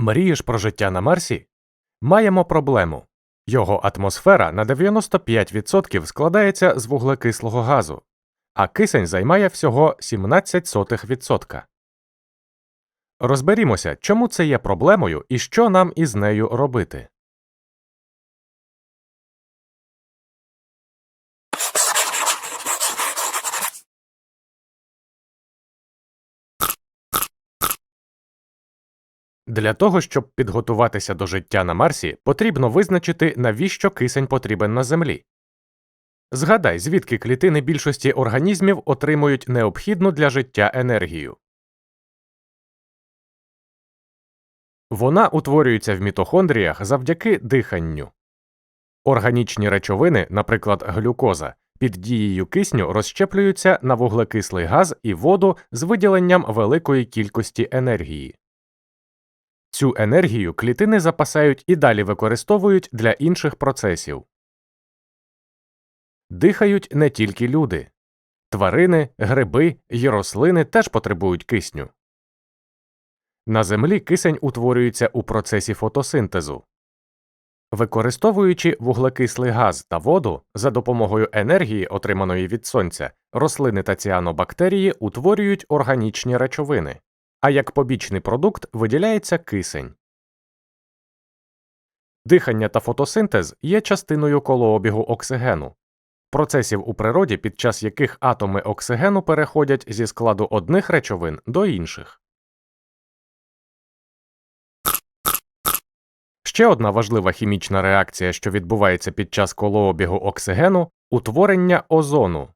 Мрієш про життя на Марсі? Маємо проблему. Його атмосфера на 95% складається з вуглекислого газу, а кисень займає всього 17%. Розберімося, чому це є проблемою і що нам із нею робити. Для того, щоб підготуватися до життя на Марсі, потрібно визначити, навіщо кисень потрібен на Землі. Згадай, звідки клітини більшості організмів отримують необхідну для життя енергію. Вона утворюється в мітохондріях завдяки диханню. Органічні речовини, наприклад, глюкоза, під дією кисню розщеплюються на вуглекислий газ і воду з виділенням великої кількості енергії. Цю енергію клітини запасають і далі використовують для інших процесів. Дихають не тільки люди. Тварини, гриби й рослини теж потребують кисню. На Землі кисень утворюється у процесі фотосинтезу. Використовуючи вуглекислий газ та воду за допомогою енергії, отриманої від сонця, рослини та ціанобактерії утворюють органічні речовини, а як побічний продукт виділяється кисень. Дихання та фотосинтез є частиною колообігу оксигену, процесів у природі, під час яких атоми оксигену переходять зі складу одних речовин до інших. Ще одна важлива хімічна реакція, що відбувається під час колообігу оксигену утворення озону.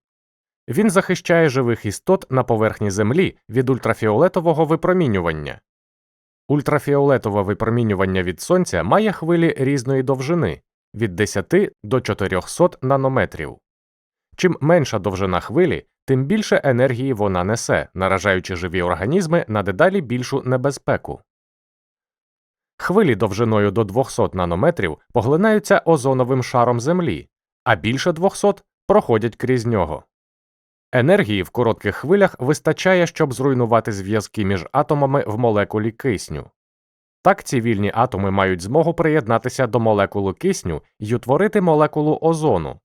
Він захищає живих істот на поверхні Землі від ультрафіолетового випромінювання. Ультрафіолетове випромінювання від сонця має хвилі різної довжини від 10 до 400 нанометрів. Чим менша довжина хвилі, тим більше енергії вона несе, наражаючи живі організми на дедалі більшу небезпеку. Хвилі довжиною до 200 нанометрів поглинаються озоновим шаром Землі, а більше 200 проходять крізь нього. Енергії в коротких хвилях вистачає, щоб зруйнувати зв'язки між атомами в молекулі кисню. Так ці вільні атоми мають змогу приєднатися до молекули кисню і утворити молекулу озону.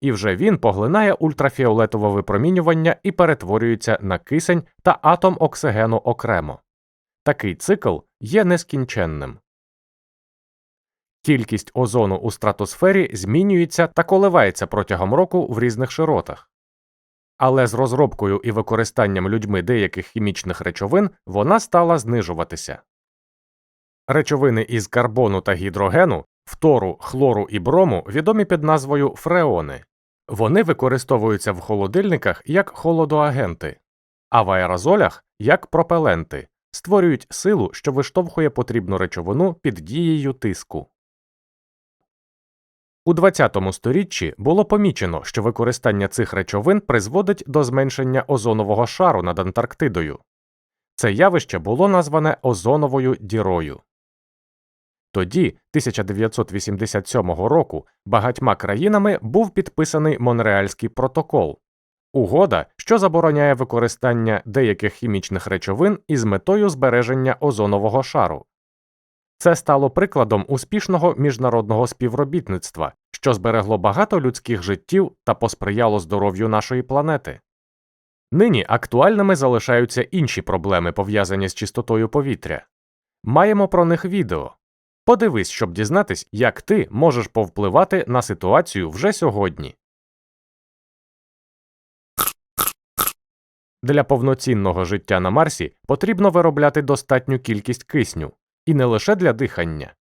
І вже він поглинає ультрафіолетове випромінювання і перетворюється на кисень та атом оксигену окремо. Такий цикл є нескінченним. Кількість озону у стратосфері змінюється та коливається протягом року в різних широтах. Але з розробкою і використанням людьми деяких хімічних речовин вона стала знижуватися. Речовини із карбону та гідрогену, фтору, хлору і брому відомі під назвою фреони. Вони використовуються в холодильниках як холодоагенти, а в аерозолях як пропеленти, створюють силу, що виштовхує потрібну речовину під дією тиску. У ХХ сторіччі було помічено, що використання цих речовин призводить до зменшення озонового шару над Антарктидою. Це явище було назване озоновою дірою. Тоді, 1987 року, багатьма країнами був підписаний Монреальський протокол угода, що забороняє використання деяких хімічних речовин із метою збереження озонового шару. Це стало прикладом успішного міжнародного співробітництва, що зберегло багато людських життів та посприяло здоров'ю нашої планети. Нині актуальними залишаються інші проблеми, пов'язані з чистотою повітря. Маємо про них відео. Подивись, щоб дізнатись, як ти можеш повпливати на ситуацію вже сьогодні. Для повноцінного життя на Марсі потрібно виробляти достатню кількість кисню, і не лише для дихання.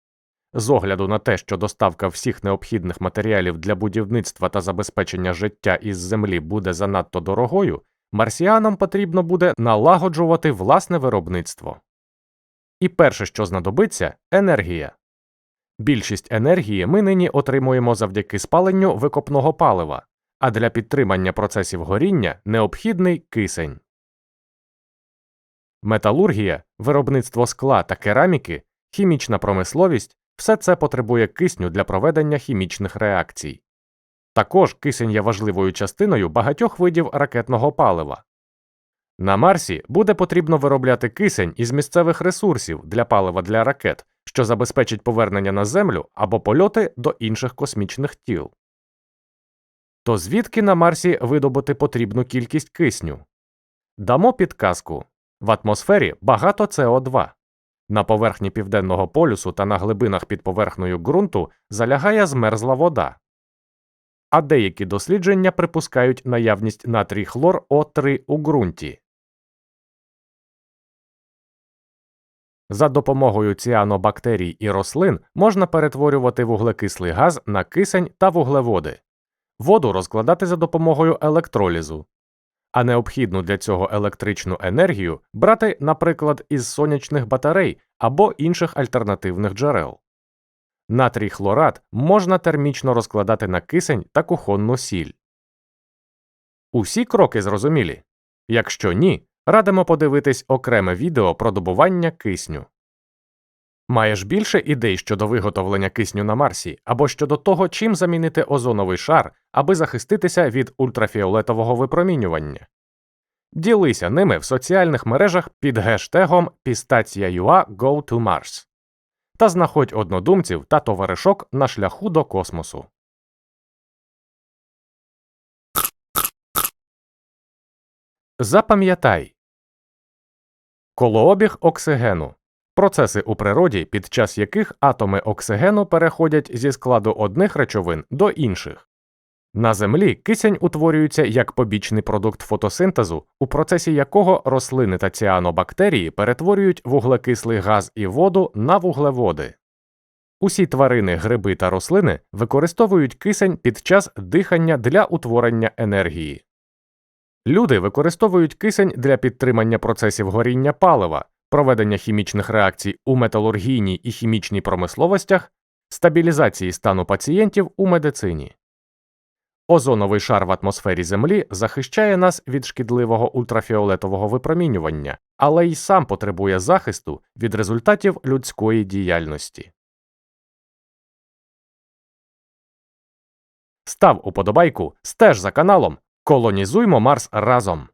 З огляду на те, що доставка всіх необхідних матеріалів для будівництва та забезпечення життя із Землі буде занадто дорогою, марсіанам потрібно буде налагоджувати власне виробництво. І перше, що знадобиться енергія. Більшість енергії ми нині отримуємо завдяки спаленню викопного палива, а для підтримання процесів горіння необхідний кисень. Металургія, виробництво скла та кераміки, хімічна промисловість все це потребує кисню для проведення хімічних реакцій. Також кисень є важливою частиною багатьох видів ракетного палива. На Марсі буде потрібно виробляти кисень із місцевих ресурсів для палива для ракет, що забезпечить повернення на Землю або польоти до інших космічних тіл. То звідки на Марсі видобути потрібну кількість кисню? Дамо підказку в атмосфері багато СО2. На поверхні південного полюсу та на глибинах під поверхнею ґрунту залягає змерзла вода. А деякі дослідження припускають наявність натрій хлор О3 у ґрунті. За допомогою ціанобактерій і рослин можна перетворювати вуглекислий газ на кисень та вуглеводи, воду розкладати за допомогою електролізу, а необхідну для цього електричну енергію брати, наприклад, із сонячних батарей або інших альтернативних джерел. Натрій хлорат можна термічно розкладати на кисень та кухонну сіль. Усі кроки зрозумілі? Якщо ні, радимо подивитись окреме відео про добування кисню. Маєш більше ідей щодо виготовлення кисню на Марсі або щодо того, чим замінити озоновий шар, аби захиститися від ультрафіолетового випромінювання. Ділися ними в соціальних мережах під гештегом Pistachia.ua Go to Mars та знаходь однодумців та товаришок на шляху до космосу. Запам'ятай Колообіг оксигену процеси у природі, під час яких атоми оксигену переходять зі складу одних речовин до інших. На Землі кисень утворюється як побічний продукт фотосинтезу, у процесі якого рослини та ціанобактерії перетворюють вуглекислий газ і воду на вуглеводи. Усі тварини, гриби та рослини використовують кисень під час дихання для утворення енергії. Люди використовують кисень для підтримання процесів горіння палива, проведення хімічних реакцій у металургійній і хімічній промисловостях, стабілізації стану пацієнтів у медицині. Озоновий шар в атмосфері Землі захищає нас від шкідливого ультрафіолетового випромінювання, але й сам потребує захисту від результатів людської діяльності. Став уподобайку, стеж за каналом, колонізуймо Марс разом.